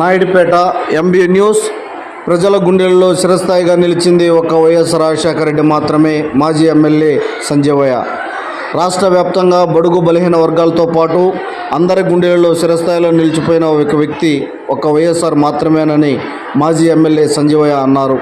Naidupeta MB news. ప్రజల గుండెల్లో చిరస్థాయిగా నిలిచింది ఒక వైఎస్ రాజశేఖర రెడ్డి మాత్రమే. మాజీ ఎమ్మెల్యే సంజయవయ్య రాష్ట్ర వ్యాప్తంగా బడుగు బలహీన వర్గాలతో పాటు అందరి గుండెల్లో చిరస్థాయిలో నిలిచిపోయిన ఒక వ్యక్తి ఒక వైఎస్ఆర్ మాత్రమేనని మాజీ ఎమ్మెల్యే సంజీవయ్య అన్నారు.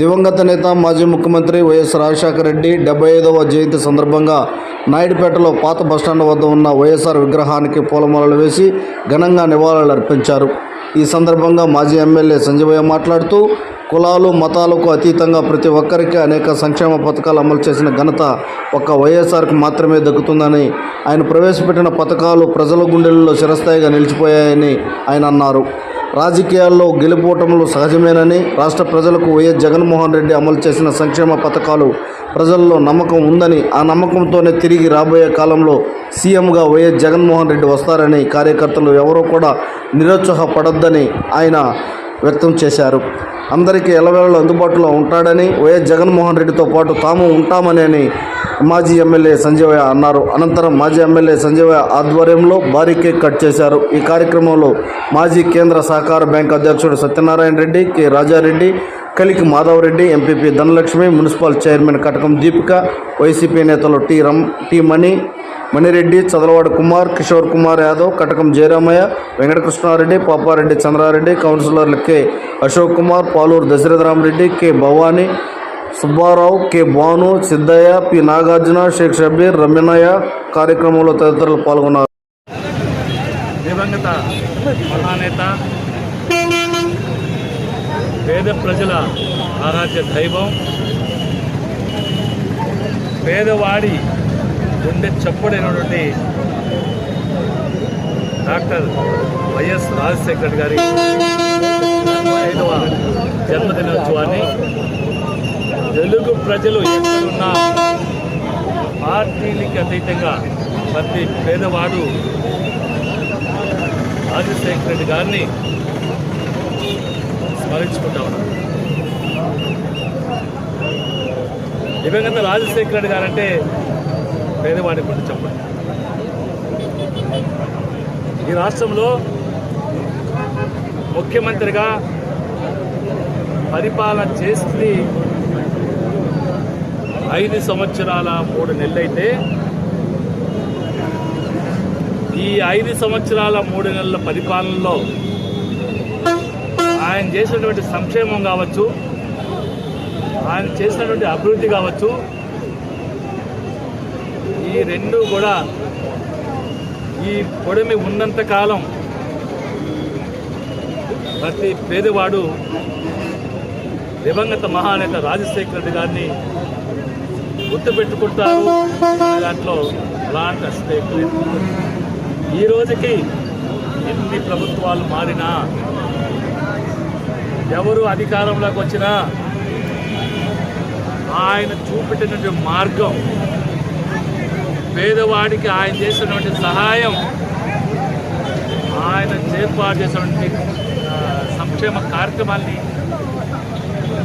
దివంగత నేత మాజీ ముఖ్యమంత్రి వైఎస్ రాజశేఖర రెడ్డి డెబ్బై ఐదవ జయంతి సందర్భంగా నాయుడుపేటలో పాత బస్టాండ్ వద్ద ఉన్న వైఎస్ఆర్ విగ్రహానికి పూలమాలలు వేసి ఘనంగా నివాళులు అర్పించారు ఈ సందర్భంగా మాజీ ఎమ్మెల్యే సంజీవయ్య మాట్లాడుతూ కులాలు మతాలకు అతీతంగా ప్రతి ఒక్కరికి అనేక సంక్షేమ పథకాలు అమలు చేసిన ఘనత ఒక్క వైఎస్ఆర్కి మాత్రమే దక్కుతుందని ఆయన ప్రవేశపెట్టిన పథకాలు ప్రజల గుండెల్లో చిరస్థాయిగా నిలిచిపోయాయని ఆయన అన్నారు. రాజకీయాల్లో గెలుపోవటంలో సహజమేనని రాష్ట్ర ప్రజలకు వైఎస్ జగన్మోహన్ రెడ్డి అమలు చేసిన సంక్షేమ పథకాలు ప్రజల్లో నమ్మకం ఉందని ఆ నమ్మకంతోనే తిరిగి రాబోయే కాలంలో సీఎంగా వైఎస్ జగన్మోహన్ రెడ్డి వస్తారని కార్యకర్తలు ఎవరూ కూడా నిరుత్సాహపడొద్దని ఆయన వ్యక్తం చేశారు. అందరికీ ఎలవేళలో అందుబాటులో ఉంటాడని వైఎస్ జగన్మోహన్ రెడ్డితో పాటు తాము ఉంటామని మాజీ ఎమ్మెల్యే సంజీవయ్య అన్నారు. అనంతరం మాజీ ఎమ్మెల్యే సంజీవయ్య ఆధ్వర్యంలో భారీ కేక్ కట్ చేశారు. ఈ కార్యక్రమంలో మాజీ కేంద్ర సహకార బ్యాంక్ అధ్యక్షుడు Satyanarayana Reddy K Rajareddy Kaliki Madhavareddy MPP Dhanalakshmi municipal chairman Katakam Deepika YCP నేతలు టి రమ్ టి మణి మణిరెడ్డి చదలవాడ కుమార్ కిషోర్ కుమార్ యాదవ్ కటకం జయరామయ్య వెంకటకృష్ణారెడ్డి పాపారెడ్డి చంద్రారెడ్డి కౌన్సిలర్లు K Ashok Kumar Paluru Dasharatharamareddy K Bhavani Subbarao K. Bhanu Siddaiah P. Nagarjuna Sheikh Shabbir Ramyanayya కార్యక్రమంలో తదితరులు పాల్గొన్నారు. దివంగత మహానేత పేద ప్రజల ఆరాధ్య దైవం పేదవాడి గుండె చప్పుడైనటువంటి డాక్టర్ వైఎస్ రాజశేఖర్ గారి ఐదవ జన్మదినోత్సవాన్ని తెలుగు ప్రజలు ఎక్కడున్నా పార్టీలకి అతీతంగా ప్రతి పేదవాడు రాజశేఖర రెడ్డి గారిని స్మరించుకుంటా ఉన్నాం. దివంగత రాజశేఖర రెడ్డి గారంటే పేదవాడి గురించి చెప్పండి. ఈ రాష్ట్రంలో ముఖ్యమంత్రిగా పరిపాలన చేస్తుంది ఐదు సంవత్సరాల మూడు నెలలైతే ఈ ఐదు సంవత్సరాల మూడు నెలల పరిపాలనలో ఆయన చేసినటువంటి సంక్షేమం కావచ్చు ఆయన చేసినటువంటి అభివృద్ధి కావచ్చు ఈ రెండు కూడా ఈ పొడిమి ఉన్నంత కాలం ప్రతి పేదవాడు దివంగత మహానేత రాజశేఖర రెడ్డి గారిని గుర్తు పెట్టుకుంటారు దాంట్లో ప్లాంట్ అస్పేక్ లేదు ఈ రోజుకి ఎన్ని ప్రభుత్వాలు మారినా ఎవరు అధికారంలోకి వచ్చినా ఆయన చూపెట్టినటువంటి మార్గం పేదవాడికి ఆయన చేసినటువంటి సహాయం ఆయన ఏర్పాటు చేసినటువంటి సంక్షేమ కార్యక్రమాల్ని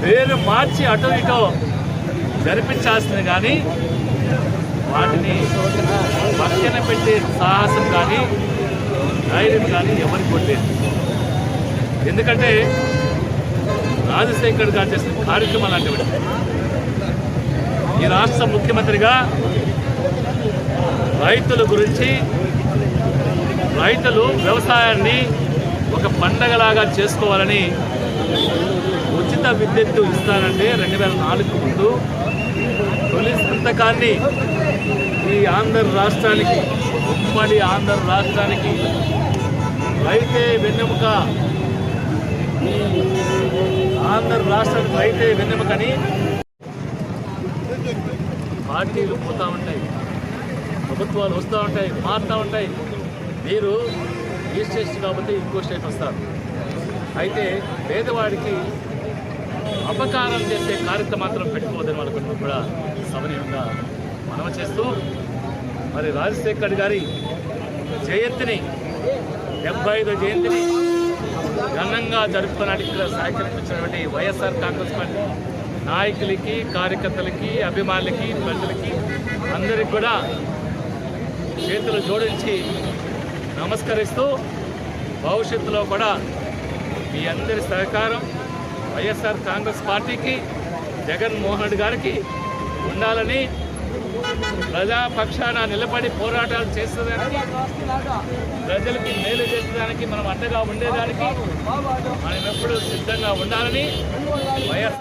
వేరు మార్చి అటు ఇటో జరిపించాల్సింది కానీ వాటిని పక్కన పెట్టే సాహసం కానీ ధైర్యం కానీ ఎవరికి కొట్టలేదు ఎందుకంటే రాజశేఖర్ గారు చేసిన కార్యక్రమాలు లాంటివి ఈ రాష్ట్ర ముఖ్యమంత్రిగా రైతుల గురించి రైతులు వ్యవసాయాన్ని ఒక పండగలాగా చేసుకోవాలని ఉచిత విద్యుత్తు ఇస్తానంటే రెండు వేల నాలుగు ముందు తొలి సంతకాన్ని ఈ ఆంధ్ర రాష్ట్రానికి ఉమ్మడి ఆంధ్ర రాష్ట్రానికి రైతే వెన్నెముక. ఈ ఆంధ్ర రాష్ట్రానికి రైతే వెన్నెముకని పార్టీలు పోతూ ఉంటాయి. ప్రభుత్వాలు వస్తూ ఉంటాయి మారుతూ ఉంటాయి. మీరు ఈ స్టేట్ కాబట్టి ఇంకో స్టేట్ వస్తారు. అయితే పేదవాడికి అపకారం చేసే కార్యక్రమం మాత్రం పెట్టుకోవద్దని వాళ్ళకు కూడా సమనీయంగా మనవ చేస్తూ మరి రాజశేఖర్ గారి జయంతిని డెబ్బై ఐదో జయంతిని ఘనంగా జరుపుకోవడానికి ఇక్కడ సహకరించినటువంటి వైఎస్ఆర్ కాంగ్రెస్ పార్టీ నాయకులకి కార్యకర్తలకి అభిమానులకి ప్రజలకి అందరికి కూడా చేతులు జోడించి నమస్కరిస్తూ భవిష్యత్తులో కూడా మీ అందరి సహకారం వైఎస్ఆర్ కాంగ్రెస్ పార్టీకి జగన్మోహన్ రెడ్డి గారికి ఉండాలని ప్రజాపక్షాన నిలబడి పోరాటాలు చేసేదానికి ప్రజలకి మేలు చేసేదానికి మనం అండగా ఉండేదానికి మనం ఎప్పుడూ సిద్ధంగా ఉండాలని వైఎస్ఆర్